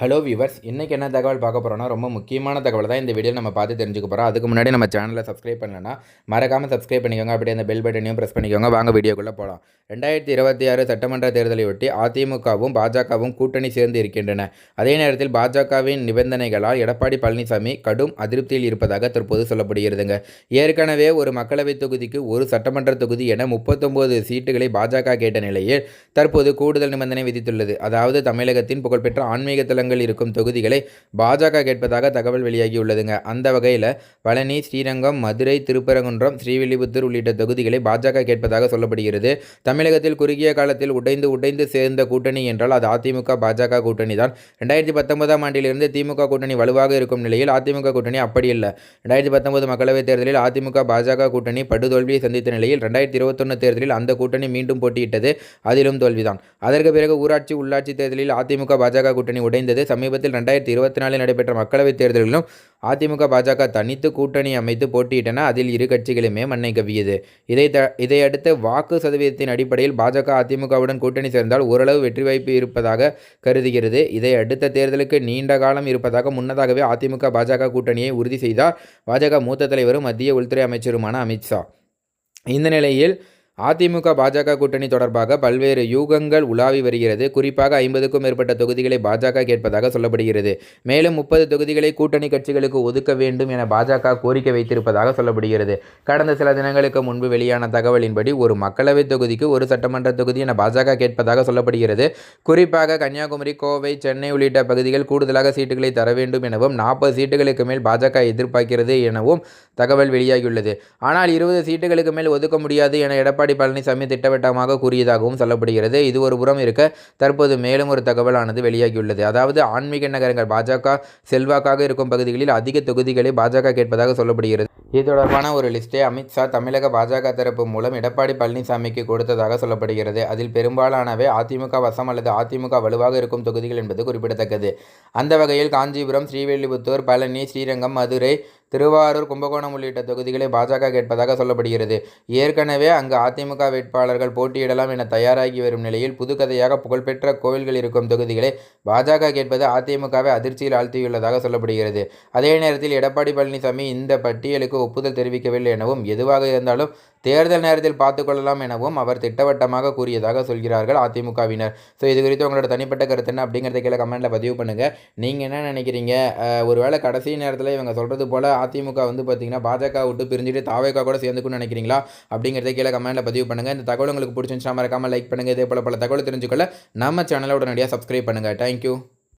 Hello viewers இன்றைக்கி என்ன தகவல் பார்க்க போகிறோம்னா ரொம்ப முக்கியமான தகவல் தான் இந்த வீடியோ நம்ம பார்த்து தெரிஞ்சுக்க போகிறோம் அதுக்கு முன்னாடி நம்ம சேனலை சப்ஸ்கிரைப் பண்ணலன்னா மறக்காமல் சப்ஸ்கிரைப் பண்ணிக்கோங்க. அப்படியே அந்த பெல் பட்டனையும் ப்ரெஸ் பண்ணிக்கோங்க. வாங்க வீடியோக்குள்ளே போகலாம் ரெண்டாயிரத்தி இருபத்தி ஆறு சட்டமன்ற தேர்தலை ஒட்டி அதிமுகவும் பாஜகவும் கூட்டணி சேர்ந்து இருக்கின்றன. அதே நேரத்தில் பாஜகவின் நிபந்தனைகளால் எடப்பாடி பழனிசாமி கடும் அதிருப்தியில் இருப்பதாக தற்போது சொல்லப்படுகிறதுங்க. ஏற்கனவே ஒரு மக்களவைத் தொகுதிக்கு ஒரு சட்டமன்ற தொகுதி என முப்பத்தொம்போது சீட்டுகளை பாஜக கேட்ட நிலையில் தற்போது கூடுதல் நிபந்தனை விதித்துள்ளது. அதாவது தமிழகத்தின் புகழ்பெற்ற ஆன்மீக தலங்கள் இருக்கும் தொகுதிகளை பாஜக கேட்பதாக தகவல் வெளியாகியுள்ளதுங்க. அந்த வகையில் பழனி ஸ்ரீரங்கம் மதுரை திருப்பரங்குன்றம் ஸ்ரீவில்லிபுத்தூர் உள்ளிட்ட தொகுதிகளை பாஜக கேட்பதாக சொல்லப்படுகிறது. தமிழகத்தில் குறுகிய காலத்தில் உடைந்து உடைந்து சேர்ந்த கூட்டணி என்றால் அது அதிமுக பாஜக கூட்டணி தான் ரெண்டாயிரத்தி பத்தொன்பதாம் ஆண்டிலிருந்து திமுக கூட்டணி வலுவாக இருக்கும் நிலையில் அதிமுக கூட்டணி அப்படி இல்லை. ரெண்டாயிரத்தி பத்தொன்பது மக்களவைத் தேர்தலில் அதிமுக பாஜக கூட்டணி படுதோல்வியை சந்தித்த நிலையில் ரெண்டாயிரத்தி இருபத்தொன்னு தேர்தலில் அந்த கூட்டணி மீண்டும் போட்டியிட்டது அதிலும் தோல்விதான். அதற்கு பிறகு ஊராட்சி உள்ளாட்சி தேர்தலில் அதிமுக பாஜக கூட்டணி உடைந்தது சமீபத்தில் ரெண்டாயிரத்தி இருபத்தி நாலில் நடைபெற்ற மக்களவைத் தேர்தலிலும் அதிமுக பாஜக தனித்து கூட்டணி அமைத்து போட்டியிட்டன. அதில் இரு கட்சிகளுமே மண்ணை கவ்வியது. இதை த இதையடுத்து வாக்கு சதவீதத்தின் அடிப்படையில் பாஜக அதிமுகவுடன் கூட்டணி சேர்ந்தால் ஓரளவு வெற்றி வாய்ப்பு இருப்பதாக கருதுகிறது. இதை அடுத்த தேர்தலுக்கு நீண்ட காலம் இருப்பதாக முன்னதாகவே அதிமுக பாஜக கூட்டணியை உறுதி செய்தார். பாஜக மூத்த தலைவரும் மத்திய உள்துறை அமைச்சருமான அமித்ஷா இந்த நிலையில் அதிமுக பாஜக கூட்டணி தொடர்பாக பல்வேறு யூகங்கள் உலாவி வருகிறது. குறிப்பாக ஐம்பதுக்கும் மேற்பட்ட தொகுதிகளை பாஜக கேட்பதாக சொல்லப்படுகிறது. மேலும் முப்பது தொகுதிகளை கூட்டணி கட்சிகளுக்கு ஒதுக்க வேண்டும் என பாஜக கோரிக்கை வைத்திருப்பதாக சொல்லப்படுகிறது. கடந்த சில தினங்களுக்கு முன்பு வெளியான தகவலின்படி ஒரு மக்களவைத் தொகுதிக்கு ஒரு சட்டமன்ற தொகுதி என பாஜக கேட்பதாக சொல்லப்படுகிறது. குறிப்பாக கன்னியாகுமரி கோவை சென்னை உள்ளிட்ட பகுதிகள் கூடுதலாக சீட்டுகளை தர வேண்டும் எனவும் நாற்பது சீட்டுகளுக்கு மேல் பாஜக எதிர்பார்க்கிறது எனவும் தகவல் வெளியாகியுள்ளது. ஆனால் இருபது சீட்டுகளுக்கு மேல் ஒதுக்க முடியாது என எடப்பாடி எடப்பாடி பழனிசாமி திட்டவட்டமாக கூறியதாகவும் சொல்லப்படுகிறது. இது ஒரு புறம் இருக்க தற்போது மேலும் ஒரு தகவலானது வெளியாகியுள்ளது. அதாவது ஆன்மீக நகரங்கள் பாஜக செல்வாக்காக இருக்கும் பகுதிகளில் அதிக தொகுதிகளை பாஜக கேட்பதாக சொல்லப்படுகிறது. இது தொடர்பான ஒரு லிஸ்ட்டை அமித்ஷா தமிழக பாஜக தரப்பு மூலம் எடப்பாடி பழனிசாமிக்கு கொடுத்ததாக சொல்லப்படுகிறது. அதில் பெரும்பாலானவை அதிமுக வசம் அல்லது அதிமுக வலுவாக இருக்கும் தொகுதிகள் என்பது குறிப்பிடத்தக்கது. அந்த வகையில் காஞ்சிபுரம் ஸ்ரீவில்லிபுத்தூர் பழனி ஸ்ரீரங்கம் மதுரை திருவாரூர் கும்பகோணம் உள்ளிட்ட தொகுதிகளை பாஜக கேட்பதாக சொல்லப்படுகிறது. ஏற்கனவே அங்கு அதிமுக வேட்பாளர்கள் போட்டியிடலாம் என தயாராகி வரும் நிலையில் புதுக்கதையாக புகழ்பெற்ற கோவில்கள் இருக்கும் தொகுதிகளை பாஜக கேட்பது அதிமுகவை அதிர்ச்சியில் ஆழ்த்தியுள்ளதாக சொல்லப்படுகிறது. அதே நேரத்தில் எடப்பாடி பழனிசாமி இந்த பட்டியலுக்கு ஒப்புதல் தெரிவிக்கவில்லை எனவும் எதுவாக இருந்தாலும் தேர்தல் நேரத்தில் பார்த்துக்கொள்ளலாம் எனவும் அவர் திட்டவட்டமாக கூறியதாக சொல்கிறார்கள் அதிமுகவினர். ஸோ இது குறித்து உங்களோட தனிப்பட்ட கருத்து என்ன அப்படிங்கிறத கீழே கமெண்ட்டில் பதிவு பண்ணுங்கள் நீங்கள் என்ன நினைக்கிறீங்க? ஒருவேளை கடைசி நேரத்தில் இவங்க சொல்கிறது போல் அதிமுக வந்து பார்த்திங்கன்னா பாஜக விட்டு பிரிஞ்சுட்டு தாவேக்கா கூட சேர்ந்துக்குன்னு நினைக்கிறீங்களா? அப்படிங்கிறத கீழே கமெண்ட்டில் பதிவு பண்ணுங்கள் இந்த தகவல் உங்களுக்கு பிடிச்சிருந்துச்சா மறக்காமல் லைக் பண்ணுங்கள் இதே போல் பல தகவல் தெரிஞ்சுக்கொள்ள நம்ம சேனலை உடனடியாக சப்ஸ்கிரைப் பண்ணுங்கள் தேங்க்யூ